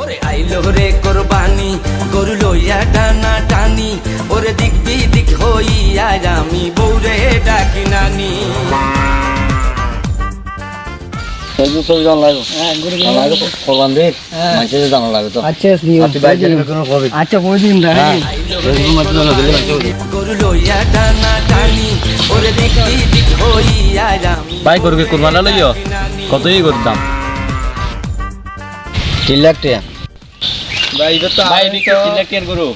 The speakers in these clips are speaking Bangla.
ওরে আইলো রে কোরবানি গরু লইয়া টানা টানি। ওরে দিক বিদিক হইয়া আমি বৌরে ডাকি নানি। ফেসবুক ছবি জানা লাগবে? জানা লাগবে তো? আচ্ছা আচ্ছা হ্যাঁ। ভাই গরুকে কুরবানা লইও কতই করতাম তিন লাখ টাকা। ভাই এটা তো ভাই এটা তিন লাখ টাকার গরু?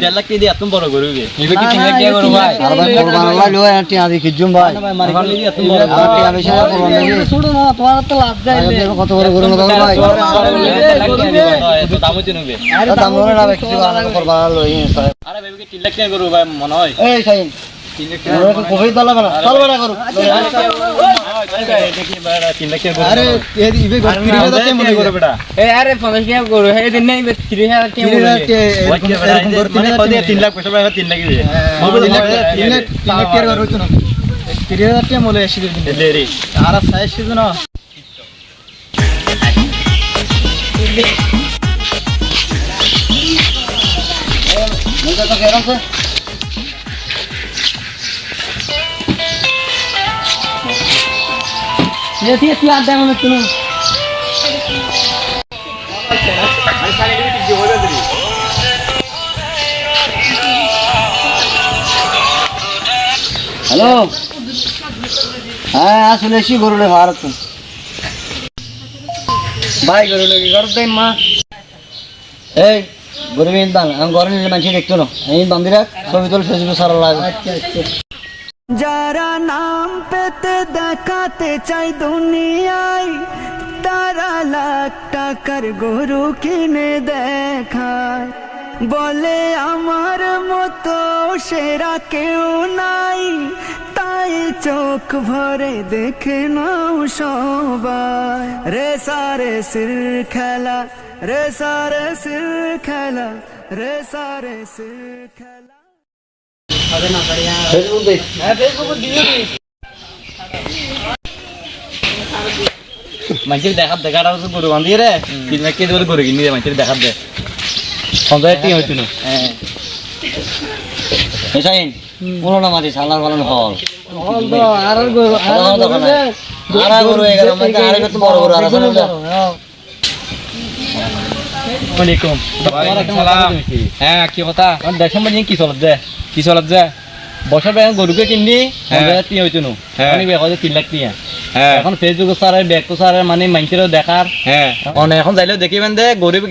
দেড় লাখ দিয়ে এত বড় গরু গে এবে কি তিন লাখ করো ভাই? আর ভাই কোরবান লাগল টাকা দিয়ে খিজুম ভাই? মাইকে দিয়ে এত বড় আর টাকা বেশি না কোরবান লাগবে ছোট না তোমার তো লাভ যাইলে কত বড় গরু কথা ভাই। দাম হচ্ছে নেবে দাম বলে না বেশি কোরবান লই আরে ভাই তিন লাখ টাকা গরু ভাই মনে হয়? এই সাইন কবি দালা না চল বড় করু দেখি ভাই তিন লাখ টাকা আরে এই ইবে তিন হাজার টাকা মনে করে বেটা এ আরে 50 টাকা করো হে দিন নাই 3000 টাকা মানে কত তিন লাখ পয়সা ভাই তিন লাখ দিয়ে রে মুখে তো কেরম দিয়ে তুই আর দেখো না তুমি। হ্যালো? হ্যাঁ আসলে এসি গরুলে ভারত ভাই গরুলে কি করত মা? এই, গরু বাং আমি গরু নিলে মানুষ দেখতো না এই বান্দি রাখ, ছবি তোল সারা লাগে যারা নাম পেতে দেখাতে চাই দুনিয়ায়, তারা লাখ টাকার গরু কিনে দেখায়। বলে আমার মতো সেরা কেউ নাই, তাই চোখ ভরে দেখে নাও সবাই। রে সারে সির খেলা রে সারে সির খেলা রে সারে সির খেলা। ফেসবুক দেখ মানুষের দেখার দেখাটা হচ্ছে গরু বান্ধি রে। তিন লাখ টাকা গরু কিনি দে মানুষের দেখার দে। সন্ধ্যায় টিম হইতো না এসাইন কোনো মাটি সালার পালন হল। আর গরু আর দোকান। আর গরু এগার আমাকে আর কত বড় বড় আর আছে না ওয়ালাইকুম হ্যাঁ কি কথা দেখেন মানে কি চলত যে কি চলত যে? বছর বেলা গরুকে কিনি টিম হইতো না মানে বেক তিন লাখ টিয়া এখন ফেসবুক সারে ব্যাগ সারে মানে মানুষেরও দেখার অনে এখন যাইলেও দেখিবেন দে গরিব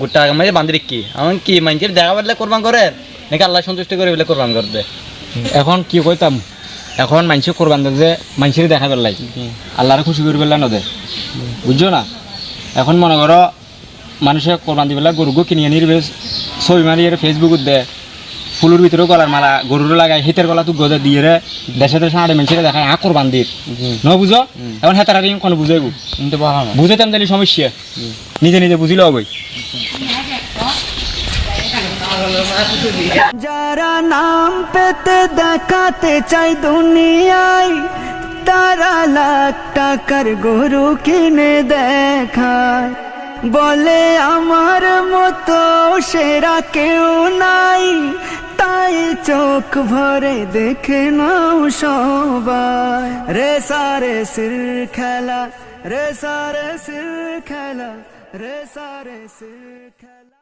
গোটা মানে বান্ধি কি এখন কি মানুষের দেখা পারলে কোরবান করে নাকি আল্লাহ সন্তুষ্ট করে বলে কোরবান করে দে? এখন কি কইতাম এখন মানুষ করবান দেয় যে মানুষের দেখা পেলাই আল্লাহরে খুশি করে পেলাই নদে। বুঝছ না? এখন মনে করো মানুষে কোরবান দিবেলা গরুকে কিনে আনি ছবি মারি ফেসবুকত দে। ফুলের ভিতরেও গলার মালা গরুর লাগাই হিতের গলা তুই গদে দিয়ে রে দেশে দেশে আড়ে মানুষের দেখায় আ কোরবান দির ন বুঝো? এখন হেতার হেতারা কোনো বুঝাইবো? বুঝাইতাম তাহলে সমস্যা। নিজে নিজে বুঝিলে হবই। যারা নাম পেতে দেখাতে চাই দুনিয়ায় তারা লাখ টাকার গরু কিনে দেখায়। বলে আমার মতো সেরা কেউ নাই তাই চোখ ভরে দেখে নাও সবাই। রে সারে সির খেলা, রে সারে সির খেলা, রে সারে সির খেলা।